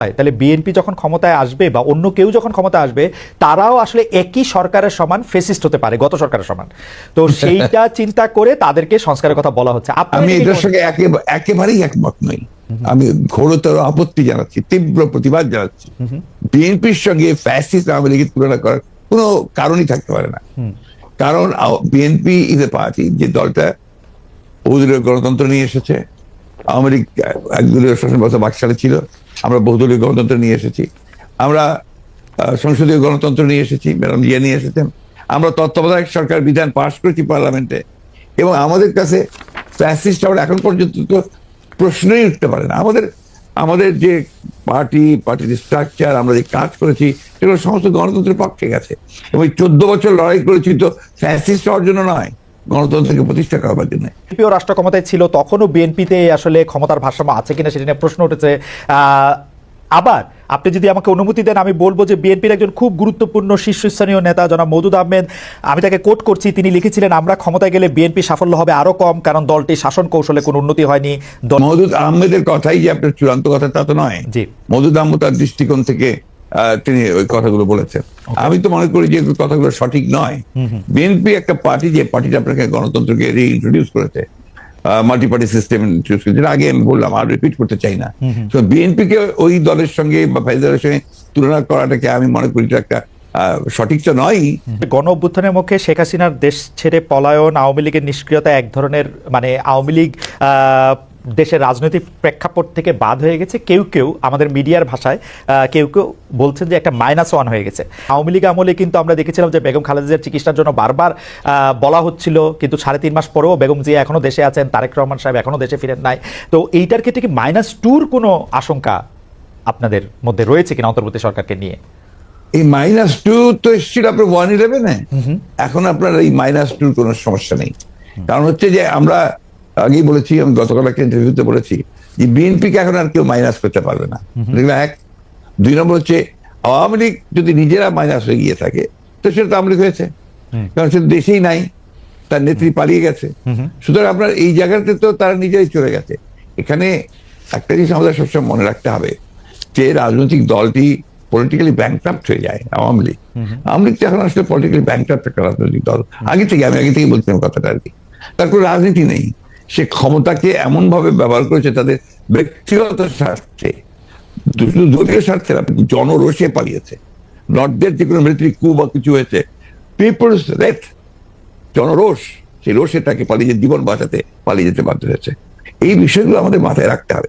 হয়, তাহলে বিএনপি যখন ক্ষমতায় আসবে বা অন্য কেউ যখন ক্ষমতায় আসবে তারাও আসলে একই সরকারের সমান ফেসিস্ট হতে পারে গত সরকারের সমান। তো সেইটা চিন্তা করে তাদেরকে সংস্কারের কথা বলা হচ্ছে। আমি এটার সঙ্গে একেবারেই একমত নই। আমি ঘোরতর আপত্তি জানাচ্ছি তীব্র প্রতিবাদ জানাচ্ছি। বিএনপির সঙ্গে ফ্যাসিস্ট আওয়ামী লীগের তুলনা করার কোনো কারণই থাকতে পারে না। কারণ বিএনপি ইজ এ পার্টি যে দলটা বহুদলীয় গণতন্ত্র নিয়ে এসেছে। আওয়ামী লীগ একদলীয় শাসন ব্যবস্থা বাকশালে ছিল। আমরা বহুদলীয় গণতন্ত্র নিয়ে এসেছি। আমরা সংসদীয় গণতন্ত্র নিয়ে এসেছি, ম্যাডাম জিয়া নিয়ে এসেছেন। আমরা তত্ত্বাবধায়ক সরকার বিধান পাশ করেছি পার্লামেন্টে। এবং আমাদের কাছে ফ্যাসিস্ট আমরা এখন পর্যন্ত তো প্রশ্নই উঠতে পারে না। আমাদের আমাদের যে পার্টি, পার্টির স্ট্রাকচার আমরা যে কাজ করেছি, সেগুলো সমস্ত গণতন্ত্রের পক্ষে গেছে। এবং চোদ্দ বছর লড়াই করেছি তো ফ্যাসিস্ট হওয়ার জন্য নয়। গণতন্ত্রকে প্রতিষ্ঠা করবার জন্য বিএনপিও রাষ্ট্র ক্ষমতায় ছিল তখনও বিএনপিতে আসলে ক্ষমতার ভারসাম্য আছে কিনা সেটা নিয়ে প্রশ্ন উঠেছে। আবার আপনি যদি আমাকে অনুমতি দেন আমি বলব যে বিএনপির একজন খুব গুরুত্বপূর্ণ শীর্ষস্থানীয় নেতা জনাব মৌদুদ আহমেদ আমি তাকে কোট করছি। তিনি লিখেছিলেন আমরা ক্ষমতায় গেলে বিএনপি সাফল্য হবে আরও কম কারণ দলটি শাসন কৌশলে কোনো উন্নতি হয়নি। দল আহমেদের কথাই যে আপনার চূড়ান্ত কথা তা তো নয়। জি। মহদুদ আহমদ তার দৃষ্টিকোণ থেকে তিনি ওই কথাগুলো বলেছেন। আমি তো মনে করি যে কথাগুলো সঠিক নয়। বিএনপি একটা পার্টি যে পার্টিটা আপনাকে গণতন্ত্রকে রিইন্ট্রোডিউস করেছে মাল্টি পার্টি সিস্টেম ইন্ট্রোডিউস করেছে আগে আমি বললাম আর রিপিট করতে চাই না। তো বিএনপি কে ওই দলের সঙ্গে বা ফেডারের সঙ্গে তুলনা করাটাকে আমি মনে করি একটা সঠিক তো নয় গণ অভ্যুত্থানের মুখে শেখ হাসিনার দেশ ছেড়ে পলায়ন আওয়ামী লীগের নিষ্ক্রিয়তা এক ধরনের মানে আওয়ামী লীগ আহ, দেশের রাজনৈতিক প্রেক্ষাপট থেকে বাদ হয়ে গেছে। কেউ কেউ আমাদের মিডিয়ার ভাষায় কেউ কেউ বলছেন যে একটা মাইনাস ওয়ান হয়ে গেছে। আওয়ামী লীগ আমলে কিন্তু আমরা দেখেছিলাম যে বেগম খালেদা চিকিৎসার জন্য বারবার বলা হচ্ছিল কিন্তু সাড়ে তিন মাস পরেও বেগম জিয়া এখনও দেশে আছেন তারেক রহমান সাহেব এখনও দেশে ফিরেন নাই। তো এইটার ক্ষেত্রে কি মাইনাস টুর কোনো আশঙ্কা আপনাদের মধ্যে রয়েছে কিনা অন্তর্বর্তী সরকারকে নিয়ে? এই মাইনাস টু তো এসেছিল আপনার ওয়ান ইলেভেনে এখন আপনার এই মাইনাস টুর কোনো সমস্যা নেই। কারণ হচ্ছে যে আমরা আগেই বলেছি আমি গতকাল একটা ইন্টারভিউতে বলেছি যে বিএনপিকে এখন আর কেউ মাইনাস করতে পারবে না। এক দুই নম্বর হচ্ছে আওয়ামী লীগ যদি নিজেরা মাইনাস হয়ে গিয়ে থাকে তো সেটা তো আওয়ামী লীগ হয়েছে। কারণ সেটা দেশেই নাই তার নেত্রী পালিয়ে গেছে। সুতরাং আপনার এই জায়গাতে তো তারা নিজেই চলে গেছে। এখানে একটা জিনিস আমাদের সবসময় মনে রাখতে হবে যে রাজনৈতিক দলটি পলিটিক্যালি ব্যাংক্রাফ্ট হয়ে যায় আওয়ামী লীগ। আওয়ামী লীগ তো এখন আসলে পলিটিক্যালি ব্যাংক্রাফ্ট একটা রাজনৈতিক দল। আগে থেকে আমি আগে থেকে বলছিলাম কথাটা আর কি। তার কোনো রাজনীতি নেই। সে ক্ষমতাকে এমন ভাবে ব্যবহার করেছে তাদের ব্যক্তিগত স্বার্থে। দলীয় স্বার্থে জনরোষে পালিয়েছে। নর্থদের যে কোনো মিলিটারি কু বা কিছু হয়েছে পিপলস রেথ জনরোষ, সেই রোষে তাকে পালিয়ে জীবন বাঁচাতে পালিয়ে যেতে বাধ্য হয়েছে। এই বিষয়গুলো আমাদের মাথায় রাখতে হবে।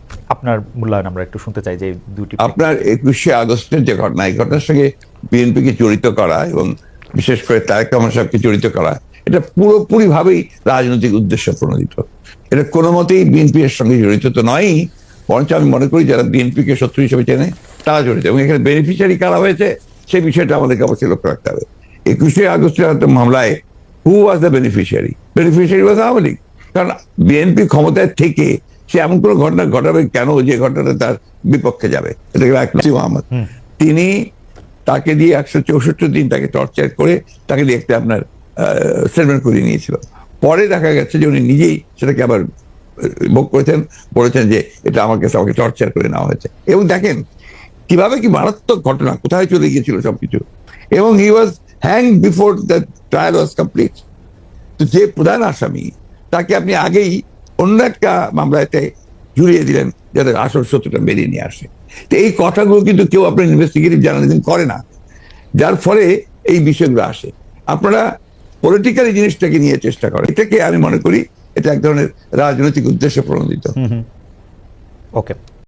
আপনার মূল্যায়ন আমরা একটু শুনতে চাই যে দুটি আপনার একুশে আগস্টের যে ঘটনা, এই ঘটনার সঙ্গে বিএনপিকে জড়িত করা এবং বিশেষ করে তারেক রহমান সাহেবকে জড়িত করা, এটা পুরোপুরি ভাবেই রাজনৈতিক উদ্দেশ্য প্রণোদিত। এটা কোনো মতেই বিএনপি এর সঙ্গে জড়িত তো নয়ই, বরঞ্চ আমি মনে করি যারা বিএনপিকে শত্রু হিসেবে চেনে, তারা জড়িত। এবং এখানে বেনিফিশিয়ারি কারা হয়েছে সেই বিষয়টা আমাদেরকে অবশ্যই লক্ষ্য রাখতে হবে। একুশে আগস্টের মামলায় who was the beneficiary beneficiary was Awami League. কারণ বিএনপি ক্ষমতায় থেকে সে এমন কোনো ঘটনা ঘটাবে কেন? যে ঘটনাটা তার বিপক্ষে যাবে। এটা গেল এক নসিম তিনি তাকে দিয়ে একশো চৌষট্টি দিন তাকে টর্চার করে তাকে দিয়ে একটা আপনার স্টেটমেন্ট করিয়ে নিয়েছিল। পরে দেখা গেছে যে উনি নিজেই সেটাকে আবার ভোগ করেছেন বলেছেন যে এটা আমার কাছে আমাকে টর্চার করে নেওয়া হয়েছে। এবং দেখেন কীভাবে কি মারাত্মক ঘটনা কোথায় চলে গিয়েছিল সবকিছু। এবং he was hang before the trial was complete তো যে প্রধান আসামি তাকে আপনি আগেই অন্য একটা মামলাতে জুড়িয়ে দিলেন যাদের আসল সত্যটা বেরিয়ে নিয়ে আসে। তো এই কথাগুলো কিন্তু কেউ আপনার ইনভেস্টিগেটিভ জার্নালিজম করে না। যার ফলে এই বিষয়গুলো আসে। আপনারা পলিটিক্যালি জিনিসটাকে নিয়ে চেষ্টা করেন। এটাকে আমি মনে করি এটা এক ধরনের রাজনৈতিক উদ্দেশ্যে প্রণোদিত। ওকে